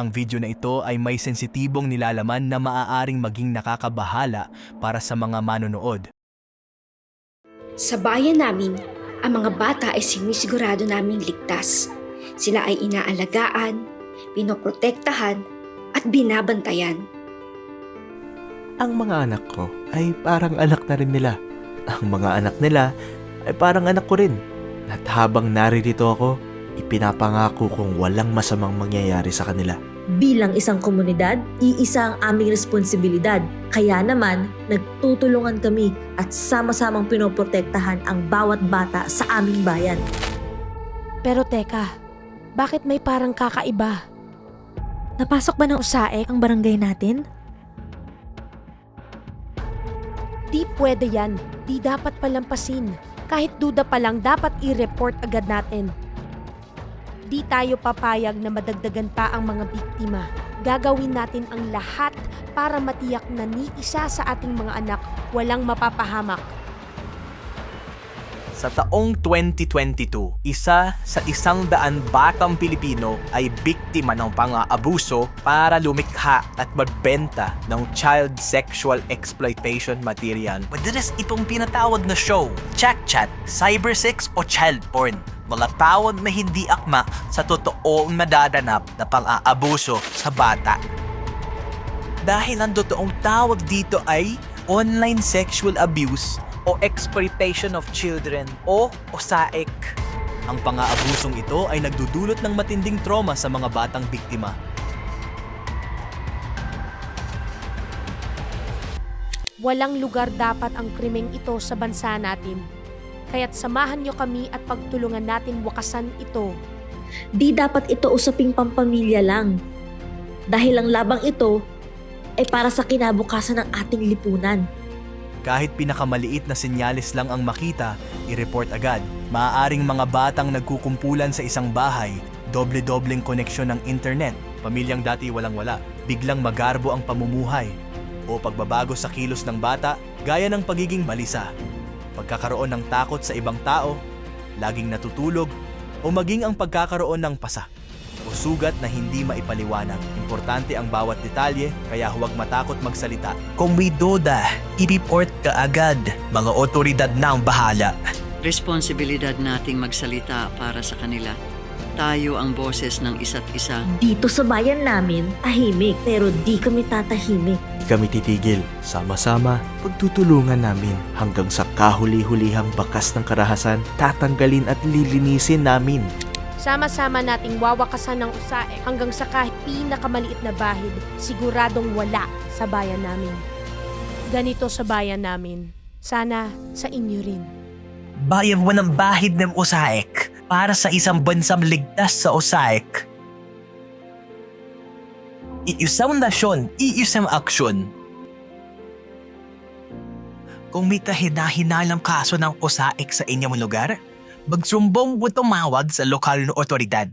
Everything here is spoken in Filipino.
Ang video na ito ay may sensitibong nilalaman na maaaring maging nakakabahala para sa mga manonood. Sa bayan namin, ang mga bata ay sinisigurado naming ligtas. Sila ay inaalagaan, pinoprotektahan, at binabantayan. Ang mga anak ko ay parang anak na rin nila. Ang mga anak nila ay parang anak ko rin. At habang naririto ako, ipinapangako kong walang masamang mangyayari sa kanila. Bilang isang komunidad, iisa ang aming responsibilidad. Kaya naman, nagtutulungan kami at sama-samang pinoprotektahan ang bawat bata sa aming bayan. Pero teka, bakit may parang kakaiba? Napasok ba ng usaek ang barangay natin? Di pwede yan. Di dapat palampasin. Kahit duda pa lang, dapat i-report agad natin. Di tayo papayag na madagdagan pa ang mga biktima. Gagawin natin ang lahat para matiyak na ni isa sa ating mga anak walang mapapahamak. Sa taong 2022, isa sa isang daan batang Pilipino ay biktima ng pang-aabuso para lumikha at magbenta ng child sexual exploitation material. Madalas itong pinatawag na show, chat chat, cybersex o child porn. Mga tawag na hindi akma sa totoong nadadanap na pang-aabuso sa bata. Dahil ang totoong tawag dito ay online sexual abuse o exploitation of children o OSAEC. Ang pang-aabusong ito ay nagdudulot ng matinding trauma sa mga batang biktima. Walang lugar dapat ang krimeng ito sa bansa natin. Kaya't samahan niyo kami at pagtulungan natin wakasan ito. Di dapat ito usaping pampamilya lang. Dahil ang labang ito ay para sa kinabukasan ng ating lipunan. Kahit pinakamaliit na senyales lang ang makita, i-report agad. Maaaring mga batang nagkukumpulan sa isang bahay, doble-dobleng koneksyon ng internet, pamilyang dati walang-wala, biglang magarbo ang pamumuhay, o pagbabago sa kilos ng bata gaya ng pagiging balisa, pagkakaroon ng takot sa ibang tao, laging natutulog, o maging ang pagkakaroon ng pasa o sugat na hindi maipaliwanag. Importante ang bawat detalye, kaya huwag matakot magsalita. Kung may duda, i-report ka agad. Mga otoridad na ang bahala. Responsibilidad nating magsalita para sa kanila. Tayo ang boses ng isa't isa. Dito sa bayan namin, tahimik. Pero di kami tatahimik. Di kami titigil. Sama-sama, pagtutulungan namin hanggang sa kahuli-hulihang bakas ng karahasan, tatanggalin at lilinisin namin. Sama-sama nating wawakasan ng usae hanggang sa kahit pinakamaliit na bahid, siguradong wala sa bayan namin. Ganito sa bayan namin. Sana sa inyo rin. Bayan mo ng bahid ng usaek para sa isang bansang ligtas sa usaek. Iisang nasyon, iisang aksyon. Kung may kahina-hinalang kaso ng usaek sa inyong lugar, magsumbong o tumawag sa lokal na otoridad.